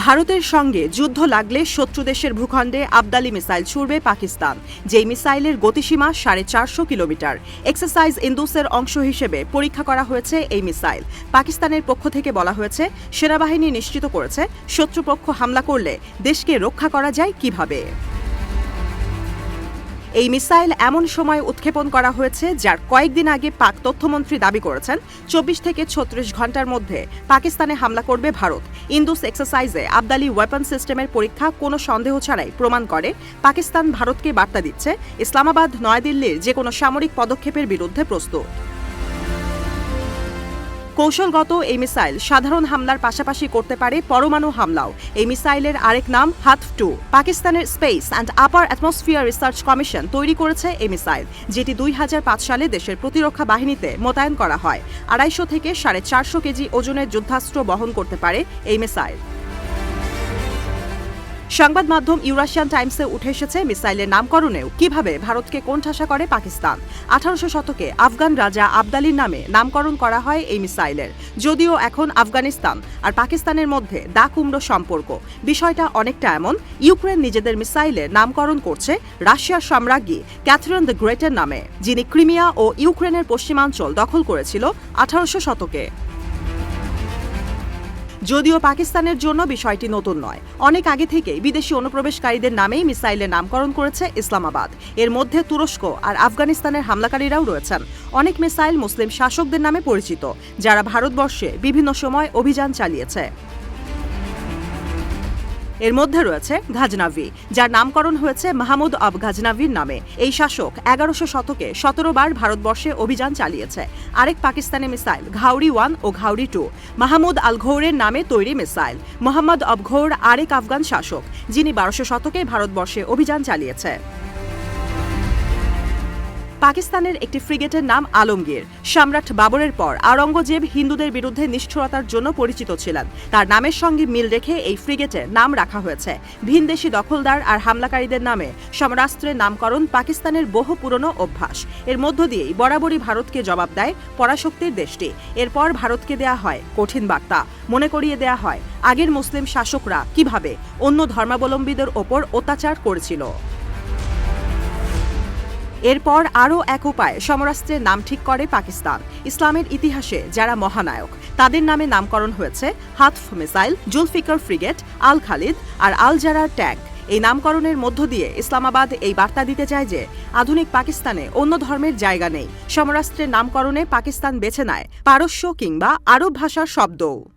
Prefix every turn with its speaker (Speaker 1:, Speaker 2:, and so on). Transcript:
Speaker 1: ভারতের সঙ্গে যুদ্ধ লাগলে শত্রু দেশের ভূখণ্ডে আবদালি মিসাইল ছুড়বে পাকিস্তান, যেই মিসাইলের গতিসীমা সাড়ে চারশো কিলোমিটার। এক্সারসাইজ ইন্দুসের অংশ হিসেবে পরীক্ষা করা হয়েছে এই মিসাইল। পাকিস্তানের পক্ষ থেকে বলা হয়েছে, সেনাবাহিনী নিশ্চিত করেছে, শত্রুপক্ষ হামলা করলে দেশকে রক্ষা করা যায় কীভাবে? এই মিসাইল এমন সময় উৎক্ষেপণ করা হয়েছে যার কয়েকদিন আগে পাক তথ্যমন্ত্রী দাবি করেছেন, চব্বিশ থেকে ছত্রিশ ঘণ্টার মধ্যে পাকিস্তানে হামলা করবে ভারত। ইন্দুস এক্সারসাইজে আবদালি ওয়েপন সিস্টেমের পরীক্ষা কোনো সন্দেহ ছাড়াই প্রমাণ করে, পাকিস্তান ভারতকে বার্তা দিচ্ছে, ইসলামাবাদ, নয়াদিল্লির যে কোনো সামরিক পদক্ষেপের বিরুদ্ধে প্রস্তুত। কৌশলগত এই মিসাইল সাধারণ হামলার পাশাপাশি করতে পারে পরমাণু হামলাও। এই মিসাইলের আরেক নাম হাত টু। পাকিস্তানের space and upper atmosphere research commission তৈরি করেছে এই মিসাইল, যেটি দুই হাজার পাঁচ সালে দেশের প্রতিরক্ষা বাহিনীতে মোতায়েন করা হয়। আড়াইশো থেকে সাড়ে চারশো কেজি ওজনের যুদ্ধাস্ত্র বহন করতে পারে এই মিসাইল। সংবাদ মাধ্যম ইউরাশিয়ান টাইমসে উঠে এসেছে মিসাইলের নামকরণেও। কীভাবে ভারতকে কোণঠাসা করে পাকিস্তান? আঠারোশো শতকে আফগান রাজা আবদালির নামে নামকরণ করা হয় এই মিসাইলের। যদিও এখন আফগানিস্তান আর পাকিস্তানের মধ্যে দা কুমড়ো সম্পর্ক। বিষয়টা অনেকটা এমন, ইউক্রেন নিজেদের মিসাইলের নামকরণ করছে রাশিয়ার সম্রাজ্ঞী ক্যাথরিন দ্য গ্রেটের নামে, যিনি ক্রিমিয়া ও ইউক্রেনের পশ্চিমাঞ্চল দখল করেছিল আঠারোশো শতকে। যদিও পাকিস্তানের জন্য বিষয়টি নতুন নয়। অনেক আগে থেকেই বিদেশি অনুপ্রবেশকারীদের নামেই মিসাইলের নামকরণ করেছে ইসলামাবাদ। এর মধ্যে তুরস্ক আর আফগানিস্তানের হামলাকারীরাও রয়েছেন। অনেক মিসাইল মুসলিম শাসকদের নামে পরিচিত, যারা ভারতবর্ষে বিভিন্ন সময় অভিযান চালিয়েছে। এর মধ্যে রয়েছে ঘাজনাভি, যার নামকরণ হয়েছে মাহমুদ আব ঘাজনাভির নামে। এই শাসক এগারোশো শতকে সতেরো বার ভারতবর্ষে অভিযান চালিয়েছে। আরেক পাকিস্তানি মিসাইল, ঘাউরি ওয়ান ও ঘাউরি টু। মাহমুদ আল ঘৌরের নামে তৈরি মিসাইল। মোহাম্মদ আব ঘৌর আরেক আফগান শাসক, যিনি বারোশো শতকে ভারতবর্ষে অভিযান চালিয়েছে। পাকিস্তানের একটি ফ্রিগেটের নাম আলমগীর। সম্রাট বাবরের পর আওরঙ্গজেব হিন্দুদের বিরুদ্ধে নিষ্ঠুরতার জন্য পরিচিত ছিলেন। তার নামের সঙ্গে মিল রেখে এই ফ্রিগেটের নাম রাখা হয়েছে। ভিনদেশি দখলদার আর হামলাকারীদের নামে সমরাস্ত্রের নামকরণ পাকিস্তানের বহু পুরনো অভ্যাস। এর মধ্য দিয়েই বরাবরই ভারতকে জবাব দেয় পরাশক্তির দেশটি। এরপর ভারতকে দেয়া হয় কঠিন বার্তা। মনে করিয়ে দেয়া হয়, আগের মুসলিম শাসকরা কীভাবে অন্য ধর্মাবলম্বীদের ওপর অত্যাচার করেছিল। এরপর আরও এক উপায় সমরাস্ত্রের নাম ঠিক করে পাকিস্তান, ইসলামের ইতিহাসে যারা মহানায়ক, তাদের নামে নামকরণ হয়েছে হাতফ মিসাইল, জুলফিকার ফ্রিগেট, আল খালিদ আর আল জারার ট্যাঙ্ক এই নামকরণের মধ্য দিয়ে ইসলামাবাদ এই বার্তা দিতে চায় যে, আধুনিক পাকিস্তানে অন্য ধর্মের জায়গা নেই। সমরাস্ত্রের নামকরণে পাকিস্তান বেছে নেয় পারস্য কিংবা আরব ভাষার শব্দও।